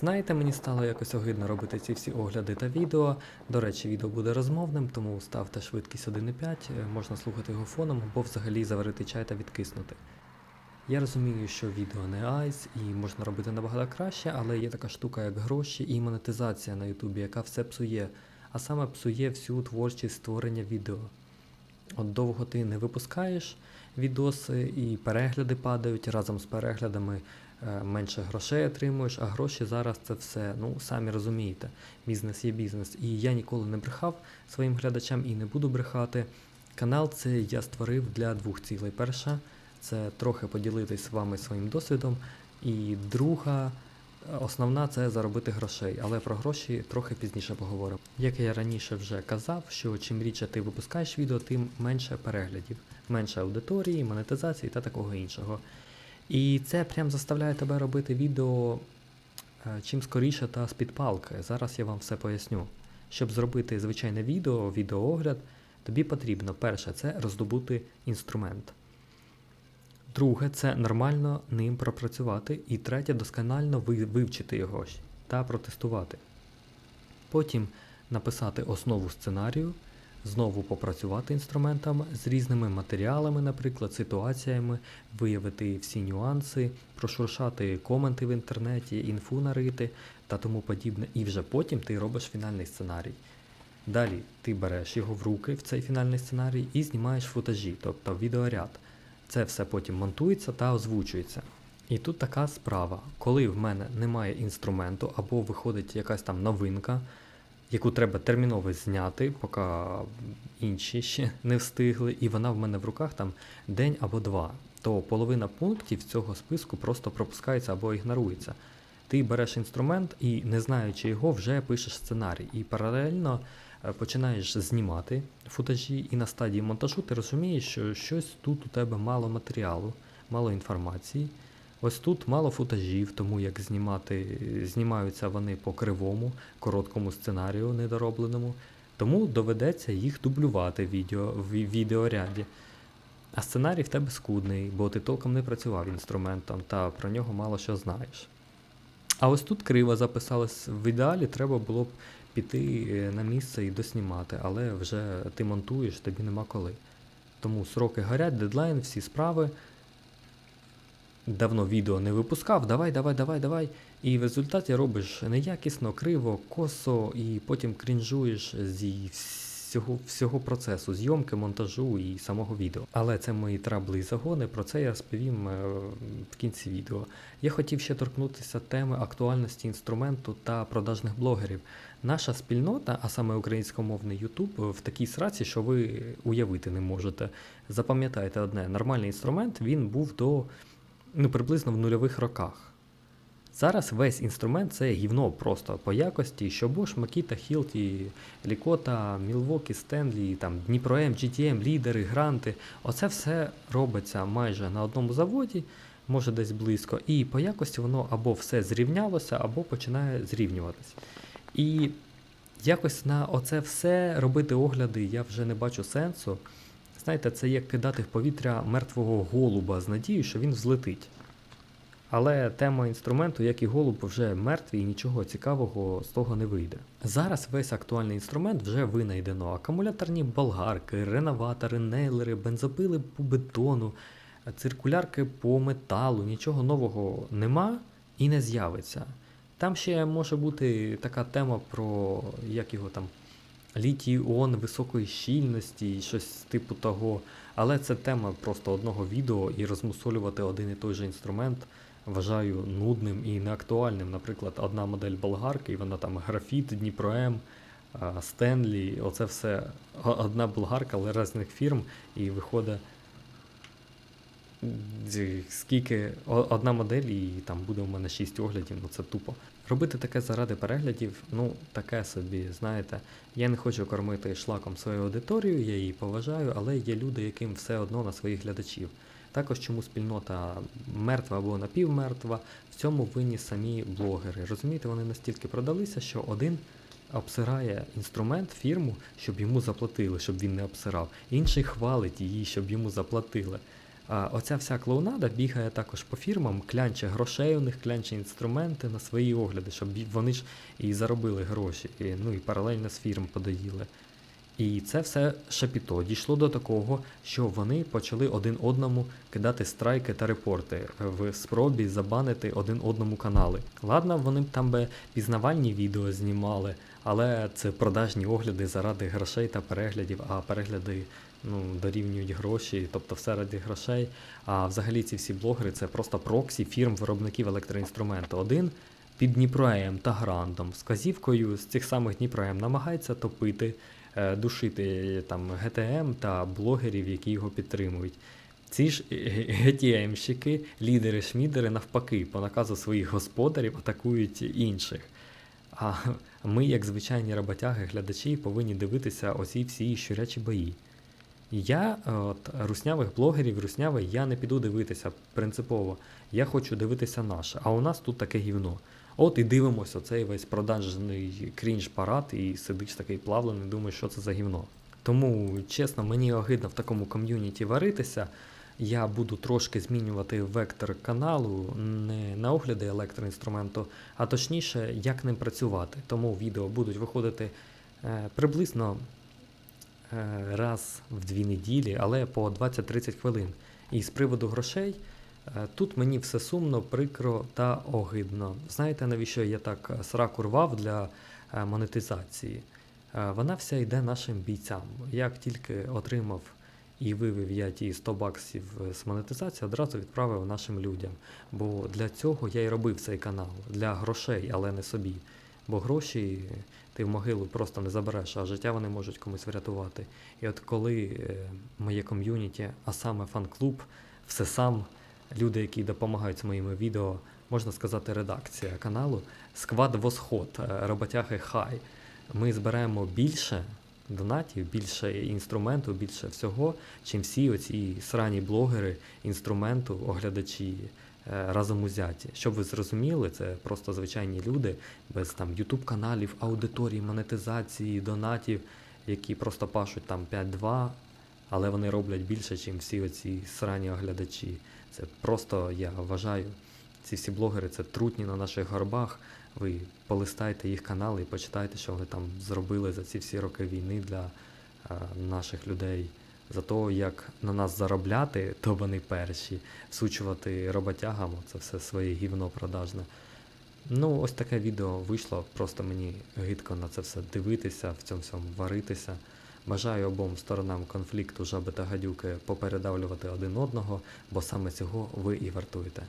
Знаєте, мені стало якось огидно робити ці всі огляди та відео. До речі, відео буде розмовним, тому ставте швидкість 1.5, е, можна слухати його фоном або взагалі заварити чай та відкиснути. Я розумію, що відео не айс і можна робити набагато краще, але є така штука, як гроші і монетизація на Ютубі, яка все псує, а саме псує всю творчість створення відео. От довго ти не випускаєш відоси і перегляди падають разом з переглядами. Е, Менше грошей отримуєш, а гроші зараз це все. Ну, самі розумієте, бізнес є бізнес. І я ніколи не брехав своїм глядачам і не буду брехати. Канал це я створив для двох цілей. Перша це трохи поділитись з вами своїм досвідом. І друга, основна це заробити грошей, але про гроші трохи пізніше поговоримо. Як я раніше вже казав, що чим рідше ти випускаєш відео, тим менше переглядів, менше аудиторії, монетизації та такого іншого. І це прям заставляє тебе робити відео е, чим скоріше та з підпалки. Зараз я вам все поясню. Щоб зробити звичайне відео, відеоогляд, тобі потрібно перше це роздобути інструмент. Друге, це нормально ним пропрацювати. І третє, досконально вивчити його та протестувати. Потім написати основу сценарію, знову попрацювати інструментами з різними матеріалами, наприклад, ситуаціями, виявити всі нюанси, прошуршати коменти в інтернеті, інфу нарити та тому подібне. І вже потім ти робиш фінальний сценарій. Далі ти береш його в руки в цей фінальний сценарій і знімаєш футажі, тобто відеоряд. Це все потім монтується та озвучується. І тут така справа, коли в мене немає інструменту або виходить якась там новинка, яку треба терміново зняти, поки інші ще не встигли, і вона в мене в руках там день або два, то половина пунктів цього списку просто пропускається або ігнорується. Ти береш інструмент і, не знаючи його, вже пишеш сценарій. І паралельно е, починаєш знімати футажі, і на стадії монтажу ти розумієш, що щось тут у тебе мало матеріалу, мало інформації. Ось тут мало футажів, тому як знімати, знімаються вони по кривому, короткому сценарію недоробленому. Тому доведеться їх дублювати в відео, в відеоряді. А сценарій в тебе скудний, бо ти толком не працював інструментом та про нього мало що знаєш. А ось тут криво записалось. В ідеалі треба було б піти е, на місце і доснімати, але вже ти монтуєш, тобі нема коли. Тому сроки горять, дедлайн, всі справи. Давно відео не випускав, давай, давай, давай, давай. І в результаті робиш неякісно, криво, косо, і потім крінжуєш зі всього, всього процесу зйомки, монтажу і самого відео. Але це мої трабли і загони, про це я розповім е, в кінці відео. Я хотів ще торкнутися теми актуальності інструменту та продажних блогерів. Наша спільнота, а саме українськомовний YouTube, в такій сраці, що ви уявити не можете. Запам'ятайте одне, нормальний інструмент він був до ну, приблизно в нульових роках. Зараз весь інструмент це гівно просто по якості, що Bosch, Makita, Hilti, Лікота, Milwaukee, Stanley, там Дніпро М, GTM, лідери, гранти. Оце все робиться майже на одному заводі, може десь близько. І по якості воно або все зрівнялося, або починає зрівнюватись. І якось на оце все робити огляди я вже не бачу сенсу. Знаєте, це як кидати в повітря мертвого голуба з надією, що він взлетить. Але тема інструменту, як і голуб, вже мертвий і нічого цікавого з того не вийде. Зараз весь актуальний інструмент вже винайдено: акумуляторні болгарки, реноватори, нейлери, бензопили по бетону, циркулярки по металу, нічого нового нема і не з'явиться. Там ще може бути така тема про як його там літій іон високої щільності, і щось типу того. Але це тема просто одного відео і розмусолювати один і той же інструмент вважаю нудним і неактуальним. Наприклад, одна модель болгарки, і вона там графіт, Дніпром, Стенлі, оце все одна болгарка, але різних фірм, і виходить. Скільки одна модель, і там буде у мене 6 оглядів, ну це тупо. Робити таке заради переглядів, ну таке собі, знаєте. Я не хочу кормити шлаком свою аудиторію, я її поважаю, але є люди, яким все одно на своїх глядачів. Також чому спільнота мертва або напівмертва, в цьому винні самі блогери. Розумієте, вони настільки продалися, що один обсирає інструмент, фірму, щоб йому заплатили, щоб він не обсирав. Інший хвалить її, щоб йому заплатили. Оця вся клоунада бігає також по фірмам, клянче грошей у них, клянче інструменти на свої огляди, щоб вони ж і заробили гроші, і, ну і паралельно з фірм подоїли. І це все шапіто дійшло до такого, що вони почали один одному кидати страйки та репорти в спробі забанити один одному канали. Ладно, вони б там би пізнавальні відео знімали, але це продажні огляди заради грошей та переглядів, а перегляди ну, дорівнюють гроші, тобто все ради грошей. А взагалі ці всі блогери це просто проксі фірм виробників електроінструменту. Один під Дніпроем та Грандом з з цих самих Дніпроем намагається топити, е, душити там ГТМ та блогерів, які його підтримують. Ці ж ГТМщики, лідери шмідери, навпаки, по наказу своїх господарів атакують інших. А ми, як звичайні роботяги, глядачі, повинні дивитися оці всі щурячі бої. Я е, от, руснявих блогерів, руснявий, я не піду дивитися принципово. Я хочу дивитися наше. А у нас тут таке гівно. От і дивимося оцей весь продажний крінж парад, і сидиш такий плавлений, думаєш, що це за гівно. Тому, чесно, мені огидно в такому ком'юніті варитися. Я буду трошки змінювати вектор каналу не на огляди електроінструменту, а точніше, як ним працювати. Тому відео будуть виходити е, приблизно раз в дві неділі, але по 20-30 хвилин. І з приводу грошей, е, тут мені все сумно, прикро та огидно. Знаєте, навіщо я так е, сраку рвав для е, монетизації? Е, Вона вся йде нашим бійцям. Як тільки отримав і вивів я ті 100 баксів е, з монетизації, одразу відправив нашим людям. Бо для цього я і робив цей канал, для грошей, але не собі. Бо гроші ти в могилу просто не забереш, а життя вони можуть комусь врятувати. І от коли е, моє ком'юніті, а саме фан-клуб, все сам, люди, які допомагають з моїми відео, можна сказати, редакція каналу, сквад Восход, е, роботяги Хай. Ми збираємо більше донатів, більше інструменту, більше всього, чим всі оці срані блогери інструменту, оглядачі разом узяті. Щоб ви зрозуміли, це просто звичайні люди без там YouTube каналів, аудиторії, монетизації, донатів, які просто пашуть там 5-2, але вони роблять більше, ніж всі оці срані оглядачі. Це просто, я вважаю, ці всі блогери це трутні на наших горбах. Ви полистайте їх канали і почитайте, що вони там зробили за ці всі роки війни для е, наших людей. За те, як на нас заробляти, то вони перші. Всучувати роботягам, це все своє гівно продажне. Ну, ось таке відео вийшло. Просто мені гидко на це все дивитися, в цьому всьому варитися. Бажаю обом сторонам конфлікту жаби та гадюки попередавлювати один одного, бо саме цього ви і вартуєте.